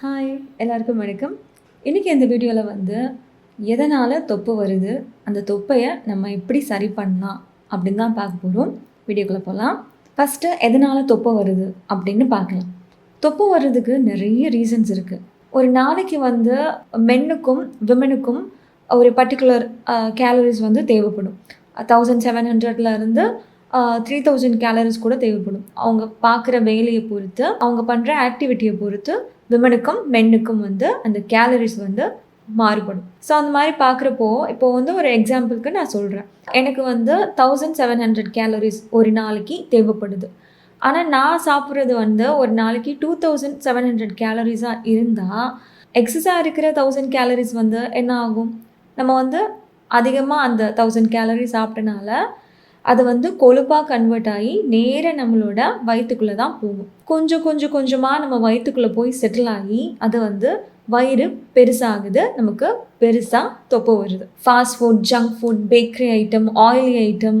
Hi எல்லாருக்கும் வணக்கம். இன்றைக்கி இந்த வீடியோவில் வந்து எதனால் தொப்பு வருது அந்த தொப்பையை நம்ம எப்படி சரி பண்ணலாம் அப்படின்னு தான் பார்க்க போகிறோம் வீடியோக்குள்ளே போகலாம் ஃபஸ்ட்டு எதனால் தொப்பை வருது அப்படின்னு பார்க்கலாம். தொப்பை வர்றதுக்கு நிறைய ரீசன்ஸ் இருக்குது ஒரு நாளைக்கு வந்து மென்னுக்கும் விமனுக்கும் ஒரு பர்டிகுலர் கேலரிஸ் வந்து தேவைப்படும். தௌசண்ட் செவன் ஹண்ட்ரட்லேருந்து த்ரீ தௌசண்ட் கேலரிஸ் கூட தேவைப்படும். அவங்க பார்க்குற வேலையை பொறுத்து அவங்க பண்ணுற ஆக்டிவிட்டியை பொறுத்து விமனுக்கும் மென்னுக்கும் வந்து அந்த கேலரிஸ் வந்து மாறுபடும். ஸோ அந்த மாதிரி பார்க்குறப்போ இப்போ வந்து ஒரு எக்ஸாம்பிளுக்கு நான் சொல்கிறேன் எனக்கு வந்து தௌசண்ட் செவன் ஹண்ட்ரட் கேலரிஸ் ஒரு நாளைக்கு தேவைப்படுது. ஆனால் நான் சாப்பிட்றது வந்து ஒரு நாளைக்கு டூ தௌசண்ட் செவன் ஹண்ட்ரட் கேலரிஸாக இருந்தால் எக்ஸஸாக இருக்கிற தௌசண்ட் கேலரிஸ் வந்து என்ன ஆகும்? நம்ம வந்து அதிகமாக அந்த தௌசண்ட் கேலரி சாப்பிட்டனால அது வந்து கொழுப்பாக கன்வெர்ட் ஆகி நேராக நம்மளோட வயிற்றுக்குள்ளே தான் போகும். கொஞ்சம் கொஞ்சம் கொஞ்சமாக நம்ம வயிற்றுக்குள்ளே போய் செட்டில் ஆகி அது வந்து வயிறு பெருசாகுது நமக்கு பெருசாக தொப்பை வருது. Fast food junk food bakery item oily item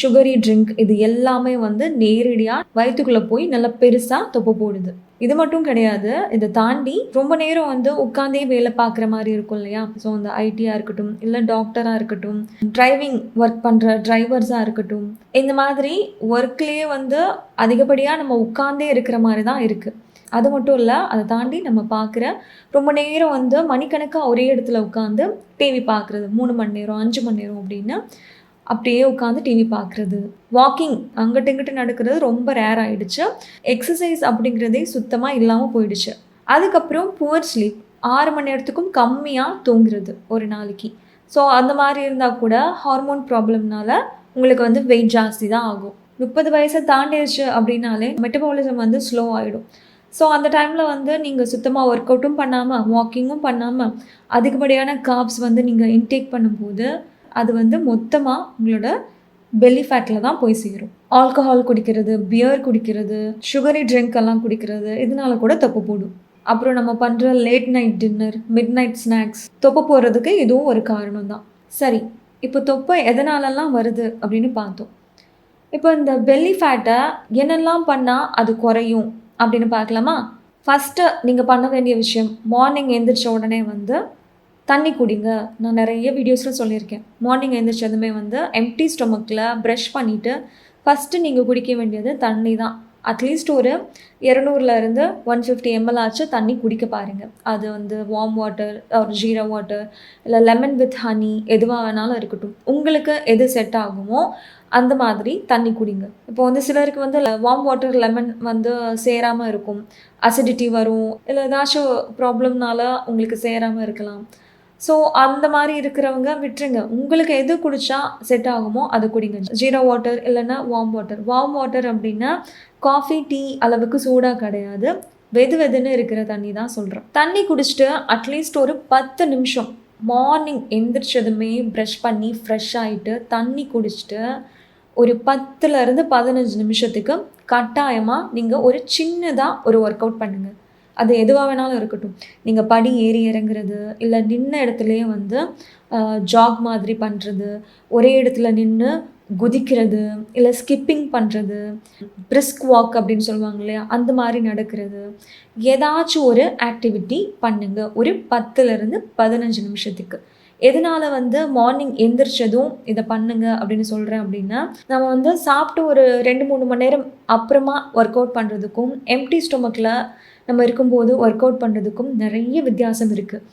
sugary drink இது எல்லாமே வந்து நேரடியாக வயிற்றுக்குள்ளே போய் நல்லா பெருசாக தொப்பை போடுது. இது மட்டும் கிடையாது இதை தாண்டி ரொம்ப நேரம் வந்து உட்காந்தே வேலை பார்க்குற மாதிரி இருக்கும் இல்லையா? ஸோ அந்த ஐடியாக இருக்கட்டும் இல்லை டாக்டராக இருக்கட்டும் டிரைவிங் ஒர்க் பண்ணுற டிரைவர்ஸாக இருக்கட்டும் இந்த மாதிரி ஒர்க்லேயே வந்து அதிகப்படியாக நம்ம உட்காந்தே இருக்கிற மாதிரி தான் இருக்குது அது மட்டும் இல்லை அதை தாண்டி நம்ம பார்க்குற ரொம்ப நேரம் வந்து மணிக்கணக்காக ஒரே இடத்துல உட்காந்து டிவி பார்க்குறது மூணு மணி நேரம் அஞ்சு மணி நேரம் அப்படின்னு அப்படியே உட்காந்து டிவி பார்க்குறது. வாக்கிங் அங்கிட்ட இங்கிட்ட நடக்கிறது ரொம்ப ரேர் ஆகிடுச்சு எக்ஸசைஸ் அப்படிங்கிறதே சுத்தமாக இல்லாமல் போயிடுச்சு. அதுக்கப்புறம் புவர் ஸ்லீப் ஆறு மணி நேரத்துக்கும் கம்மியாக தூங்குறது ஒரு நாளைக்கு. ஸோ அந்த மாதிரி இருந்தால் கூட ஹார்மோன் ப்ராப்ளம்னால உங்களுக்கு வந்து வெயிட் ஜாஸ்தி தான் ஆகும். முப்பது வயசை தாண்டிடுச்சு அப்படின்னாலே மெட்டபாலிசம் வந்து ஸ்லோ ஆகிடும் ஸோ அந்த டைமில் வந்து நீங்கள் சுத்தமாக ஒர்க் அவுட்டும் பண்ணாமல் வாக்கிங்கும் பண்ணாமல் அதிகப்படியான காப்ஸ் வந்து நீங்கள் இன்டேக் பண்ணும்போது அது வந்து மொத்தமாக உங்களோட பெல்லி ஃபேட்டில் தான் போய் சேரும். ஆல்கஹால் குடிக்கிறது பியர் குடிக்கிறது சுகரி ட்ரிங்க் எல்லாம் குடிக்கிறது இதனால கூட தொப்பை போடும். அப்புறம் நம்ம பண்ணுற late night dinner midnight snacks தொப்பை போடுறதுக்கு இதுவும் ஒரு காரணம் தான். சரி இப்போ தொப்பை எதனாலலாம் வருது அப்படின்னு பார்த்தோம். இப்போ இந்த பெல்லி ஃபேட்டை என்னெல்லாம் பண்ணால் அது குறையும் அப்படின்னு பார்க்கலாமா? ஃபஸ்ட்டு நீங்கள் பண்ண வேண்டிய விஷயம் மார்னிங் எந்திரிச்ச உடனே வந்து தண்ணி குடிங்க. நான் நிறைய வீடியோஸில் சொல்லியிருக்கேன். மார்னிங் எழுந்திரிச்சதுமே வந்து எம்டி ஸ்டொமக்கில் ப்ரஷ் பண்ணிவிட்டு ஃபஸ்ட்டு நீங்கள் குடிக்க வேண்டியது தண்ணி தான். அட்லீஸ்ட் ஒரு இரநூறுலேருந்து ஒன் ஃபிஃப்டி எம்எல் ஆச்சு தண்ணி குடிக்க பாருங்கள் அது வந்து வார்ம் வாட்டர் ஒரு ஜீரா வாட்டர் இல்லை லெமன் வித் ஹனி எதுவாக வேணாலும் இருக்கட்டும். உங்களுக்கு எது செட் ஆகுமோ அந்த மாதிரி தண்ணி குடிங்க. இப்போ வந்து சிலருக்கு வந்து வார்ம் வாட்டர் லெமன் வந்து சேராமல் இருக்கும். அசிடிட்டி வரும். இல்லை ஏதாச்சும் ப்ராப்ளம்னால உங்களுக்கு சேராமல் இருக்கலாம். ஸோ அந்த மாதிரி இருக்கிறவங்க விட்டுருங்க. உங்களுக்கு எது குடித்தா செட் ஆகுமோ அதை குடிங்க. ஜீரோ வாட்டர் இல்லைன்னா வார்ம் வாட்டர் வார்ம் வாட்டர் அப்படின்னா காஃபி டீ அளவுக்கு சூடாக கிடையாது. வெது வெதுன்னு இருக்கிற தண்ணி தான் சொல்கிறேன் தண்ணி குடிச்சிட்டு அட்லீஸ்ட் ஒரு பத்து நிமிஷம் மார்னிங் எந்திரிச்சதுமே ப்ரஷ் பண்ணி ஃப்ரெஷ் ஆகிட்டு தண்ணி குடிச்சிட்டு ஒரு பத்துலேருந்து பதினஞ்சு நிமிஷத்துக்கு கட்டாயமாக நீங்கள் ஒரு சின்னதாக ஒரு ஒர்க் அவுட் பண்ணுங்கள் அது எதுவாக வேணாலும் இருக்கட்டும். நீங்கள் படி ஏறி இறங்குறது இல்லை நின்ன இடத்துலையே வந்து ஜாக் மாதிரி பண்ணுறது ஒரே இடத்துல நின்று குதிக்கிறது இல்லை ஸ்கிப்பிங் பண்ணுறது பிரிஸ்க் வாக் அப்படின்னு சொல்லுவாங்க இல்லையா அந்த மாதிரி நடக்கிறது. ஏதாச்சும் ஒரு ஆக்டிவிட்டி பண்ணுங்க. ஒரு பத்துலேருந்து பதினஞ்சு நிமிஷத்துக்கு. எதனால் வந்து மார்னிங் எந்திரிச்சதும் இதை பண்ணுங்க அப்படின்னு சொல்கிறேன் அப்படின்னா நம்ம வந்து சாப்பிட்டு ஒரு ரெண்டு மூணு மணி நேரம் அப்புறமா ஒர்க் அவுட் பண்ணுறதுக்கும் எம்டி ஸ்டொமக்கில் நம்ம இருக்கும்போது ஒர்க் அவுட் பண்ணுறதுக்கும் நிறைய வித்தியாசம் இருக்குது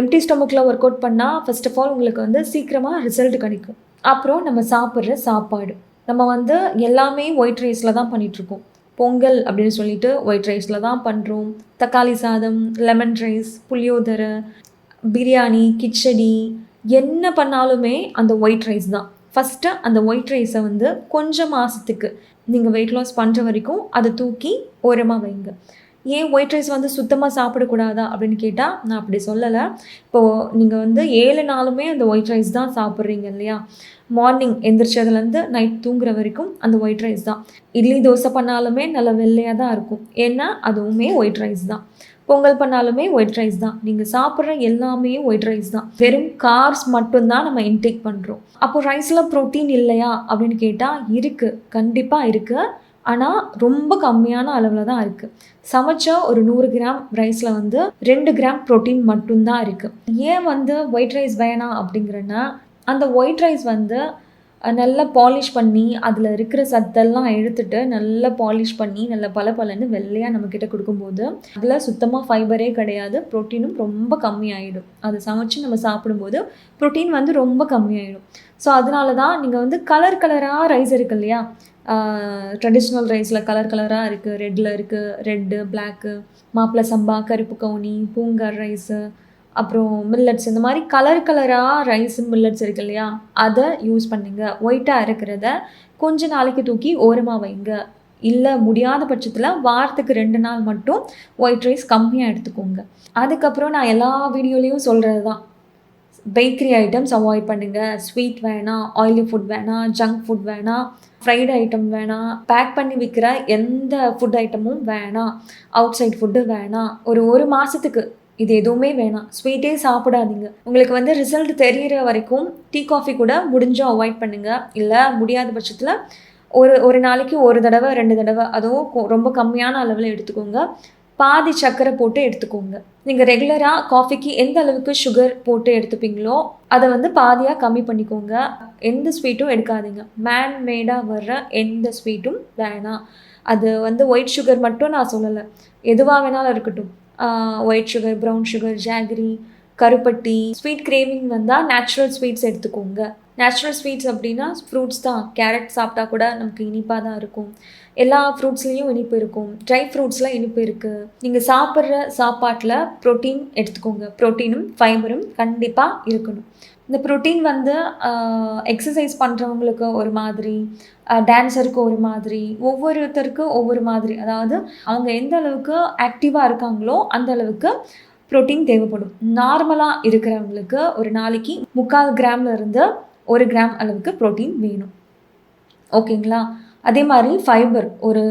எம்டி ஸ்டொமக்கில் ஒர்க் அவுட் பண்ணால் ஃபஸ்ட் ஆஃப் ஆல் உங்களுக்கு வந்து சீக்கிரமாக ரிசல்ட் கிடைக்கும். அப்புறம் நம்ம சாப்பிட்ற சாப்பாடு. நம்ம வந்து எல்லாமே ஒயிட் ரைஸில் தான் பண்ணிகிட்ருக்கோம் பொங்கல் அப்படின்னு சொல்லிட்டு ஒயிட் ரைஸில் தான் பண்ணுறோம் தக்காளி சாதம் லெமன் ரைஸ் புளியோதரை பிரியாணி கிச்சடி என்ன பண்ணாலுமே அந்த ஒயிட் ரைஸ் தான். ஃபஸ்ட்டு அந்த ஒயிட் ரைஸை வந்து கொஞ்சம் மாதத்துக்கு நீங்கள் வெயிட் லாஸ் பண்ணுற வரைக்கும் அதை தூக்கி ஓரமாக வைங்க. ஏன் ஒயிட் ரைஸ் வந்து சுத்தமாக சாப்பிடக்கூடாதா அப்படின்னு கேட்டால் நான் அப்படி சொல்லலை. இப்போது நீங்கள் வந்து ஏழு நாளுமே அந்த ஒயிட் ரைஸ் தான் சாப்பிட்றீங்க இல்லையா? மார்னிங் எந்திரிச்சதுலேருந்து நைட் தூங்குற வரைக்கும் அந்த ஒயிட் ரைஸ் தான். இட்லி தோசை பண்ணாலுமே நல்லா வெள்ளையாக தான் இருக்கும். ஏன்னா அதுவுமே ஒயிட் ரைஸ் தான். பொங்கல் பண்ணாலுமே ஒயிட் ரைஸ் தான். நீங்கள் சாப்பிட்ற எல்லாமே ஒயிட் ரைஸ் தான். வெறும் கார்ஸ் மட்டும்தான் நம்ம இன்டேக் பண்ணுறோம் அப்போது ரைஸில் ப்ரோட்டீன் இல்லையா அப்படின்னு கேட்டால் இருக்குது கண்டிப்பாக இருக்குது ஆனால் ரொம்ப கம்மியான அளவில் தான் இருக்குது சமைச்சா ஒரு நூறு கிராம் ரைஸில் வந்து ரெண்டு கிராம் ப்ரோட்டீன் மட்டும்தான் இருக்குது ஏன் வந்து ஒயிட் ரைஸ் வேணாம் அப்படிங்கிறன்னா அந்த ஒயிட் ரைஸ் வந்து நல்லா பாலிஷ் பண்ணி அதில் இருக்கிற சத்தெல்லாம் எடுத்துட்டு நல்லா பாலிஷ் பண்ணி நல்லா பல பலன்னு வெள்ளையாக நம்மக்கிட்ட கொடுக்கும்போது அதில் சுத்தமாக ஃபைபரே கிடையாது. ப்ரோட்டீனும் ரொம்ப கம்மியாயிடும். அதை சமைச்சு நம்ம சாப்பிடும்போது ப்ரோட்டீன் வந்து ரொம்ப கம்மியாயிடும். ஸோ அதனால தான் நீங்கள் வந்து கலர் கலராக ரைஸ் இருக்கு இல்லையா? ட்ரெடிஷ்னல் ரைஸில் கலர் கலராக இருக்குது ரெட்டில் இருக்குது ரெட்டு பிளாக்கு மாப்பிள சம்பா கருப்பு கவுனி பூங்கார் ரைஸு அப்புறம் மில்லட்ஸ் இந்த மாதிரி கலர் கலராக ரைஸ் மில்லட்ஸ் இருக்கு இல்லையா? அதை யூஸ் பண்ணுங்க. ஒயிட்டாக இருக்கிறத கொஞ்ச நாளைக்கு தூக்கி ஓரமாக வைங்க. இல்லை முடியாத பட்சத்தில் வாரத்துக்கு ரெண்டு நாள் மட்டும் ஒயிட் ரைஸ் கம்மியாக எடுத்துக்கோங்க. அதுக்கப்புறம் நான் எல்லா வீடியோலையும் சொல்கிறது தான் பேக்கரி ஐட்டம்ஸ் அவாய்ட் பண்ணுங்கள் ஸ்வீட் வேணாம் ஆயிலி ஃபுட் வேணாம் ஜங்க் ஃபுட் வேணாம். ஃப்ரைடு ஐட்டம் வேணாம் பேக் பண்ணி விற்கிற எந்த ஃபுட் ஐட்டமும் வேணாம் அவுட் சைட் ஃபுட்டு வேணாம் ஒரு ஒரு மாதத்துக்கு இது எதுவுமே வேணாம். ஸ்வீட்டே சாப்பிடாதீங்க. உங்களுக்கு வந்து ரிசல்ட் தெரியிற வரைக்கும் டீ காஃபி கூட முடிஞ்சும் அவாய்ட் பண்ணுங்கள் இல்லை முடியாத பட்சத்தில் ஒரு ஒரு நாளைக்கு ஒரு தடவை ரெண்டு தடவை அதுவும் கொ- ரொம்ப கம்மியான அளவில் எடுத்துக்கோங்க. பாதி சர்க்கரை போட்டு எடுத்துக்கோங்க. நீங்கள் ரெகுலராக காஃபிக்கு எந்த அளவுக்கு சுகர் போட்டு எடுத்துப்பீங்களோ அதை வந்து பாதியாக கம்மி பண்ணிக்கோங்க. எந்த ஸ்வீட்டும் எடுக்காதீங்க. மேன் மேடாக வர்ற எந்த ஸ்வீட்டும் வேணாம். அது வந்து ஒயிட் சுகர் மட்டும் நான் சொல்லலை. எதுவாக வேணாலும் இருக்கட்டும். White sugar brown sugar jaggery கருப்பட்டி ஸ்வீட் கிரேவிங் வந்தால் நேச்சுரல் ஸ்வீட்ஸ் எடுத்துக்கோங்க. நேச்சுரல் ஸ்வீட்ஸ் அப்படின்னா ஃப்ரூட்ஸ் தான். கேரட் சாப்பிட்டா கூட நமக்கு இனிப்பாக தான் இருக்கும். எல்லா ஃப்ரூட்ஸ்லேயும் இனிப்பு இருக்கும். ட்ரை ஃப்ரூட்ஸில் இனிப்பு இருக்குது நீங்கள் சாப்பிட்ற சாப்பாட்டில் ப்ரோட்டீன் எடுத்துக்கோங்க. ப்ரோட்டீனும் ஃபைபரும் கண்டிப்பாக இருக்கணும். இந்த ப்ரோட்டீன் வந்து எக்ஸசைஸ் பண்ணுறவங்களுக்கு ஒரு மாதிரி டான்ஸருக்கு ஒரு மாதிரி ஒவ்வொருத்தருக்கும் ஒவ்வொரு மாதிரி. அதாவது அவங்க எந்த அளவுக்கு ஆக்டிவாக இருக்காங்களோ அந்த அளவுக்கு ப்ரோட்டீன் தேவைப்படும். நார்மலாக இருக்கிறவங்களுக்கு ஒரு நாளைக்கு முக்கால் கிராம்ல இருந்து ஒரு கிராம் அளவுக்கு ப்ரோட்டீன் வேணும். ஓகேங்களா? அதே மாதிரி ஃபைபர் ஒரு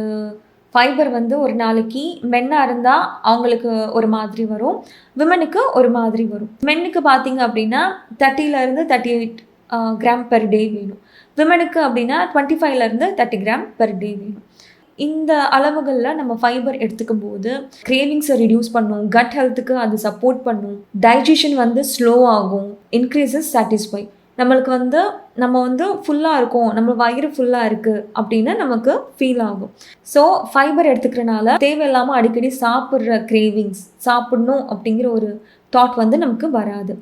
ஃபைபர் வந்து ஒரு நாளைக்கு மென்னாக இருந்தால் அவங்களுக்கு ஒரு மாதிரி வரும். விமனுக்கு ஒரு மாதிரி வரும். மென்னுக்கு பார்த்தீங்க அப்படின்னா 30 இருந்து thirty eight gram per day வேணும். விமனுக்கு அப்படின்னா டுவெண்ட்டி ஃபைவ்லேருந்து தேர்ட்டி கிராம் பெர் டே வேணும். இந்த அளவுகளில் நம்ம ஃபைபர் எடுத்துக்கும் போது கிரேவிங்ஸை ரிடியூஸ் பண்ணும் கட் ஹெல்த்துக்கு அது சப்போர்ட் பண்ணும் டைஜஷன் வந்து ஸ்லோ ஆகும் இன்க்ரீசஸ் சாட்டிஸ்ஃபை நம்மளுக்கு வந்து நம்ம வந்து ஃபுல்லாக இருக்கோம். நம்ம வயிறு ஃபுல்லாக இருக்குது அப்படின்னு நமக்கு ஃபீல் ஆகும். ஸோ ஃபைபர் எடுத்துக்கிறனால தேவையில்லாமல் அடிக்கடி சாப்பிட்ற கிரேவிங்ஸ் சாப்பிடணும் அப்படிங்கிற ஒரு தாட் வந்து நமக்கு வராது.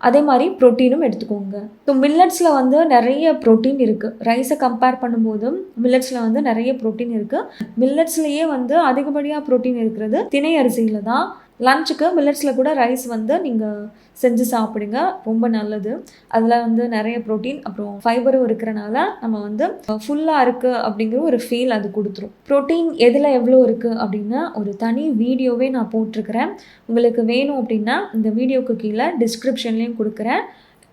அதே மாதிரி ப்ரோட்டீனும் எடுத்துக்கோங்க. ஸோ மில்லட்ஸில் வந்து நிறைய ப்ரோட்டீன் இருக்குது ரைஸை கம்பேர் பண்ணும்போதும் மில்லட்ஸில் வந்து நிறைய ப்ரோட்டீன் இருக்குது மில்லட்ஸ்லேயே வந்து அதிகப்படியாக ப்ரோட்டீன் இருக்கிறது திணை அரிசியில் தான். லஞ்சுக்கு மில்லட்ஸில் கூட ரைஸ் வந்து நீங்கள் செஞ்சு சாப்பிடுங்க. ரொம்ப நல்லது. அதில் வந்து நிறைய ப்ரோட்டீன் அப்புறம் ஃபைபரும் இருக்கிறனால நம்ம வந்து ஃபுல்லாக இருக்குது அப்படிங்கிற ஒரு ஃபீல் அது கொடுத்துரும். ப்ரோட்டீன் எதில் எவ்வளோ இருக்குது அப்படின்னா ஒரு தனி வீடியோவே நான் போட்டிருக்கிறேன். உங்களுக்கு வேணும் அப்படின்னா இந்த வீடியோக்கு கீழே டிஸ்கிரிப்ஷன்லேயும் கொடுக்குறேன்.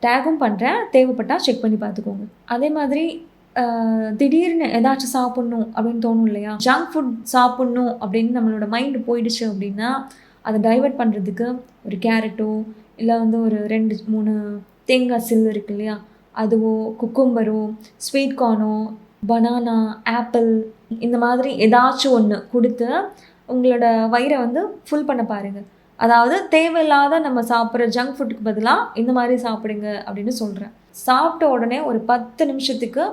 டேகும் பண்ணுறேன் தேவைப்பட்டால் செக் பண்ணி பார்த்துக்கோங்க. அதே மாதிரி திடீர்னு ஏதாச்சும் சாப்பிட்ணும் அப்படின்னு தோணும் இல்லையா? ஜங்க் ஃபுட் சாப்பிட்ணும் அப்படின்னு நம்மளோட மைண்டு போயிடுச்சு அப்படின்னா அதை டைவர்ட் பண்ணுறதுக்கு ஒரு கேரட்டோ இல்லை வந்து ஒரு ரெண்டு மூணு தேங்காய் சில்லு இருக்கு இல்லையா? அதுவோ குக்கும்பரோ ஸ்வீட் கார்னோ பனானா ஆப்பிள் இந்த மாதிரி ஏதாச்சும் ஒன்று கொடுத்து உங்களோட வயிறை வந்து ஃபுல் பண்ண பாருங்கள் அதாவது தேவையில்லாத நம்ம சாப்பிட்ற ஜங்க் ஃபுட்டுக்கு பதிலாக இந்த மாதிரி சாப்பிடுங்க அப்படின்னு சொல்கிறேன் சாப்பிட்ட உடனே ஒரு பத்து நிமிஷத்துக்கு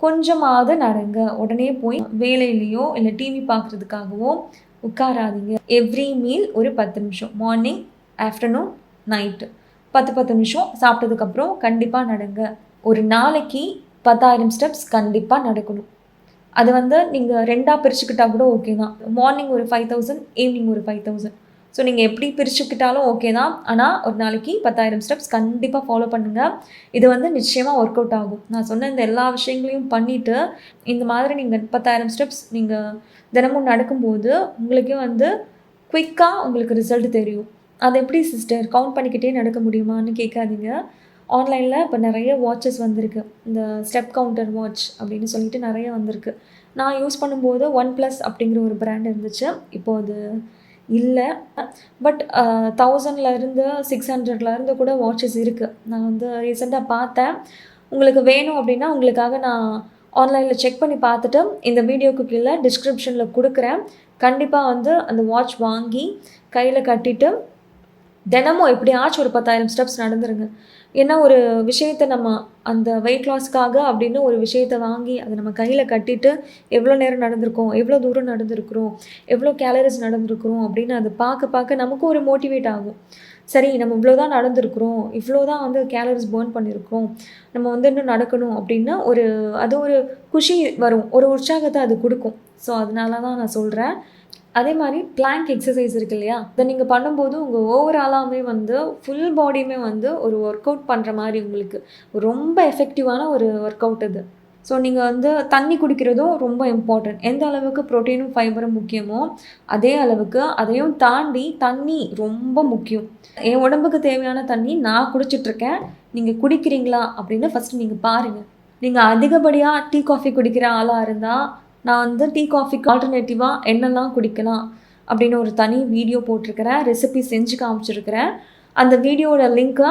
கொஞ்சமாவது நடங்க. உடனே போய் வேலையிலையோ இல்லை டிவி பார்க்குறதுக்காகவோ உட்காராதீங்க. எவ்ரி மீல் ஒரு பத்து நிமிஷம். மார்னிங் ஆஃப்டர்நூன் நைட்டு பத்து பத்து நிமிஷம். சாப்பிட்டதுக்கப்புறம் கண்டிப்பாக நடங்க. ஒரு நாளைக்கு பத்தாயிரம் ஸ்டெப்ஸ் கண்டிப்பாக நடக்கணும். அது வந்து நீங்கள் ரெண்டாக பிரிச்சுக்கிட்டால் கூட ஓகே தான். மார்னிங் ஒரு ஃபைவ் தௌசண்ட் ஈவினிங் ஒரு ஃபைவ் தௌசண்ட் ஸோ நீங்கள் எப்படி பிரிச்சுக்கிட்டாலும் ஓகே தான். ஆனால் ஒரு நாளைக்கு பத்தாயிரம் ஸ்டெப்ஸ் கண்டிப்பாக ஃபாலோ பண்ணுங்கள் இது வந்து நிச்சயமாக ஒர்க் அவுட் ஆகும். நான் சொன்ன இந்த எல்லா விஷயங்களையும் பண்ணிவிட்டு இந்த மாதிரி நீங்கள் பத்தாயிரம் ஸ்டெப்ஸ் நீங்கள் தினமும் நடக்கும்போது உங்களுக்கே வந்து குயிக்காக உங்களுக்கு ரிசல்ட் தெரியும். அது எப்படி சிஸ்டர் கவுண்ட் பண்ணிக்கிட்டே நடக்க முடியுமான்னு கேட்காதீங்க. ஆன்லைனில் இப்போ நிறைய வாட்சஸ் வந்திருக்கு. இந்த ஸ்டெப் கவுண்டர் வாட்ச் அப்படின்னு சொல்லிட்டு நிறைய வந்திருக்கு. நான் யூஸ் பண்ணும்போது ஒன் ப்ளஸ் அப்படிங்கிற ஒரு ப்ராண்ட் இருந்துச்சு. இப்போ அது இல்லை. பட் தௌசண்ட்லேருந்து uh, சிக்ஸ் ஹண்ட்ரட்லேருந்து கூட வாட்சஸ் இருக்குது நான் வந்து ரீசெண்டாக பார்த்தேன். உங்களுக்கு வேணும் அப்படின்னா உங்களுக்காக நான் ஆன்லைனில் செக் பண்ணி பார்த்துட்டு இந்த வீடியோக்கு கீழே டிஸ்கிரிப்ஷனில் கொடுக்குறேன். கண்டிப்பாக வந்து அந்த வாட்ச் வாங்கி கையில் கட்டிட்டு தினமும் எப்படியாச்சும் ஒரு பத்தாயிரம் ஸ்டெப்ஸ் நடந்துருங்க. ஏன்னா ஒரு விஷயத்தை நம்ம அந்த வெயிட் லாஸ்க்காக அப்படின்னு ஒரு விஷயத்தை வாங்கி அதை நம்ம கையில் கட்டிட்டு எவ்வளோ நேரம் நடந்திருக்கோம் எவ்வளோ தூரம் நடந்திருக்கிறோம் எவ்வளோ கேலரிஸ் நடந்திருக்கிறோம் அப்படின்னு அதை பார்க்க பார்க்க நமக்கும் ஒரு மோட்டிவேட் ஆகும். சரி நம்ம இவ்வளோ தான் நடந்திருக்கிறோம் இவ்வளோ தான் வந்து கேலரிஸ் பேர்ன் பண்ணியிருக்கோம் நம்ம வந்து இன்னும் நடக்கணும் அப்படின்னா ஒரு அது ஒரு குஷி வரும் ஒரு உற்சாகத்தை அது கொடுக்கும். ஸோ அதனால தான் நான் சொல்கிறேன் அதே மாதிரி பிளாங்க் எக்ஸசைஸ் இருக்கு இல்லையா? இதை நீங்கள் பண்ணும்போது உங்கள் ஓவராலாமே வந்து ஃபுல் பாடியுமே வந்து ஒரு ஒர்க் அவுட் பண்ணுற மாதிரி உங்களுக்கு ரொம்ப எஃபெக்டிவான ஒரு ஒர்க் அவுட் இது. ஸோ நீங்கள் வந்து தண்ணி குடிக்கிறதும் ரொம்ப இம்பார்ட்டன்ட் எந்த அளவுக்கு ப்ரோட்டீனும் ஃபைபரும் முக்கியமோ அதே அளவுக்கு அதையும் தாண்டி தண்ணி ரொம்ப முக்கியம். என் உடம்புக்கு தேவையான தண்ணி நான் குடிச்சிட்ருக்கேன் நீங்கள் குடிக்கிறீங்களா? அப்படின்னு ஃபஸ்ட்டு நீங்கள் பாருங்கள் நீங்கள் அதிகப்படியாக டீ காஃபி குடிக்கிற ஆளாக இருந்தால் நான் வந்து டீ காஃபிக்கு ஆல்டர்னேட்டிவாக என்னெல்லாம் குடிக்கலாம் அப்படின்னு ஒரு தனி வீடியோ போட்டிருக்கிறேன் ரெசிபி செஞ்சு காமிச்சிருக்கிறேன். அந்த வீடியோட லிங்க்கை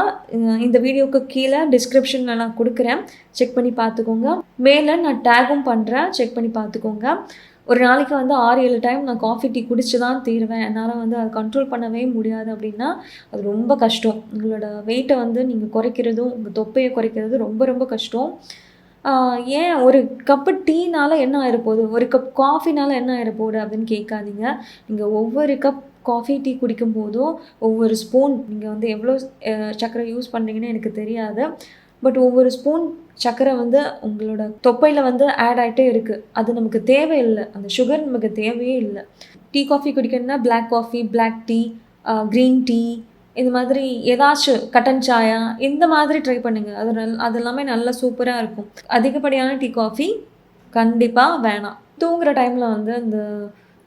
இந்த வீடியோவுக்கு கீழே டிஸ்கிரிப்ஷனில் நான் கொடுக்குறேன். செக் பண்ணி பார்த்துக்கோங்க. மேலே நான் டேகும் பண்ணுறேன் செக் பண்ணி பார்த்துக்கோங்க. ஒரு நாளைக்கு வந்து ஆறு ஏழு டைம் நான் காஃபி டீ குடிச்சு தான் தீருவேன். என்னால் வந்து அதை கண்ட்ரோல் பண்ணவே முடியாது அப்படின்னா அது ரொம்ப கஷ்டம். உங்களோட வெயிட்டை வந்து நீங்கள் குறைக்கிறதும் உங்கள் தொப்பையை குறைக்கிறது ரொம்ப ரொம்ப கஷ்டம். ஏன் ஒரு கப்பு டீனால் என்ன ஆகிடப்போகுது ஒரு கப் காஃபினால் என்ன ஆகிடப்போகுது அப்படின்னு கேட்காதீங்க. நீங்கள் ஒவ்வொரு கப் காஃபி டீ குடிக்கும் போதும் ஒவ்வொரு ஸ்பூன் நீங்கள் வந்து எவ்வளோ சர்க்கரை யூஸ் பண்ணுறீங்கன்னு எனக்கு தெரியாது. பட் ஒவ்வொரு ஸ்பூன் சர்க்கரை வந்து உங்களோட தொப்பையில் வந்து ஆட் ஆகிட்டே இருக்குது அது நமக்கு தேவையில்லை. அந்த சுகர் நமக்கு தேவையே இல்லை. Tea coffee குடிக்கணும்னா black coffee black tea green tea இது மாதிரி ஏதாச்சும் கட்டன் சாயா? இந்த மாதிரி ட்ரை பண்ணுங்கள் அது நல் அது எல்லாமே நல்லா சூப்பராக இருக்கும். அதிகப்படியான டீ காஃபி கண்டிப்பாக வேணாம். தூங்குகிற டைமில் வந்து அந்த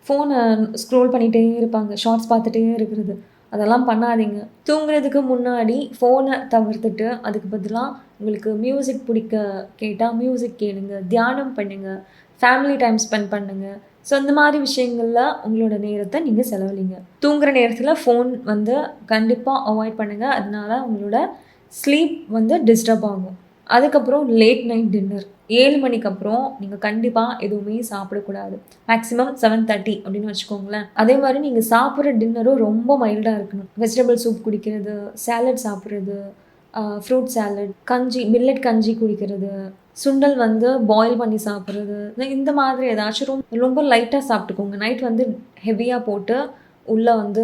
ஃபோனை ஸ்க்ரோல் பண்ணிகிட்டே இருப்பாங்க. ஷார்ட்ஸ் பார்த்துட்டே இருக்கிறது. அதெல்லாம் பண்ணாதீங்க. தூங்குறதுக்கு முன்னாடி ஃபோனை தவிர்த்துட்டு அதுக்கு பதிலாக உங்களுக்கு மியூசிக் பிடிக்க கேட்டால் மியூசிக் கேளுங்க. தியானம் பண்ணுங்கள் ஃபேமிலி டைம் ஸ்பெண்ட் பண்ணுங்கள் ஸோ அந்த மாதிரி விஷயங்களில் உங்களோட நேரத்தை நீங்கள் செலவழிங்க. தூங்குகிற நேரத்தில் ஃபோன் வந்து கண்டிப்பாக அவாய்ட் பண்ணுங்கள் அதனால உங்களோட ஸ்லீப் வந்து டிஸ்டர்ப் ஆகும். அதுக்கப்புறம் லேட் நைட் டின்னர் ஏழு மணிக்கு அப்புறம் நீங்கள் கண்டிப்பாக எதுவுமே சாப்பிடக்கூடாது. மேக்ஸிமம் செவன் தேர்ட்டி அப்படின்னு வச்சுக்கோங்களேன். அதே மாதிரி நீங்கள் சாப்பிட்ற டின்னரும் ரொம்ப மைல்டாக இருக்கணும். வெஜிடபிள் சூப் குடிக்கிறது சேலட் சாப்பிட்றது ஃப்ரூட் சேலட் கஞ்சி மில்லட் கஞ்சி குடிக்கிறது சுண்டல் வந்து பாயில் பண்ணி சாப்பிட்றது. இந்த மாதிரி ஏதாச்சும் ரொம்ப ரொம்ப லைட்டாக சாப்பிட்டுக்கோங்க. நைட் வந்து ஹெவியாக போட்டு உள்ளே வந்து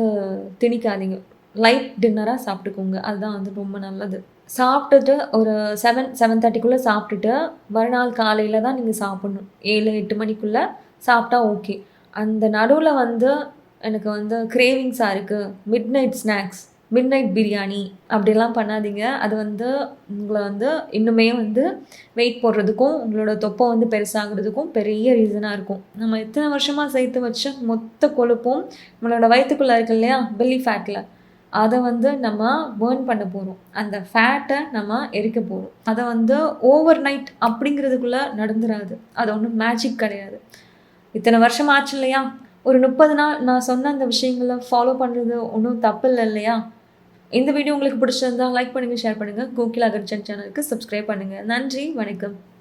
திணிக்காதீங்க. லைட் டின்னராக சாப்பிட்டுக்கோங்க. அதுதான் வந்து ரொம்ப நல்லது. சாப்பிட்டுட்டு ஒரு செவன் செவன் தேர்ட்டிக்குள்ளே சாப்பிட்டுட்டு மறுநாள் காலையில் தான் நீங்கள் சாப்பிட்ணும். ஏழு எட்டு மணிக்குள்ளே சாப்பிட்டா ஓகே அந்த நடுவில் வந்து எனக்கு வந்து கிரேவிங்ஸாக இருக்குது midnight snacks midnight biryani அப்படிலாம் பண்ணாதீங்க. அது வந்து உங்களை வந்து இன்னுமே வந்து வெயிட் போடுறதுக்கும் உங்களோட தொப்பை வந்து பெருசாகிறதுக்கும் பெரிய ரீசனாக இருக்கும். நம்ம எத்தனை வருஷமாக சேர்த்து வச்ச மொத்த கொழுப்பும் நம்மளோட வயிற்றுக்குள்ளே இருக்கு இல்லையா? பெல்லி ஃபேட்டில் அதை வந்து நம்ம பேர்ன் பண்ண போகிறோம் அந்த ஃபேட்டை நம்ம எரிக்க போகிறோம் அதை வந்து ஓவர் நைட் அப்படிங்கிறதுக்குள்ளே நடந்துடாது அது ஒன்றும் மேஜிக் கிடையாது. இத்தனை வருஷம் ஆச்சு இல்லையா? ஒரு முப்பது நாள் நான் சொன்ன அந்த விஷயங்களை ஃபாலோ பண்ணுறது ஒன்றும் தப்பு இல்லை இல்லையா? இந்த வீடியோ உங்களுக்கு பிடிச்சிருந்தா லைக் பண்ணுங்கள் ஷேர் பண்ணுங்கள் கோகிலா அகர்ஜன் சேனலுக்கு சப்ஸ்கிரைப் பண்ணுங்கள் நன்றி வணக்கம்.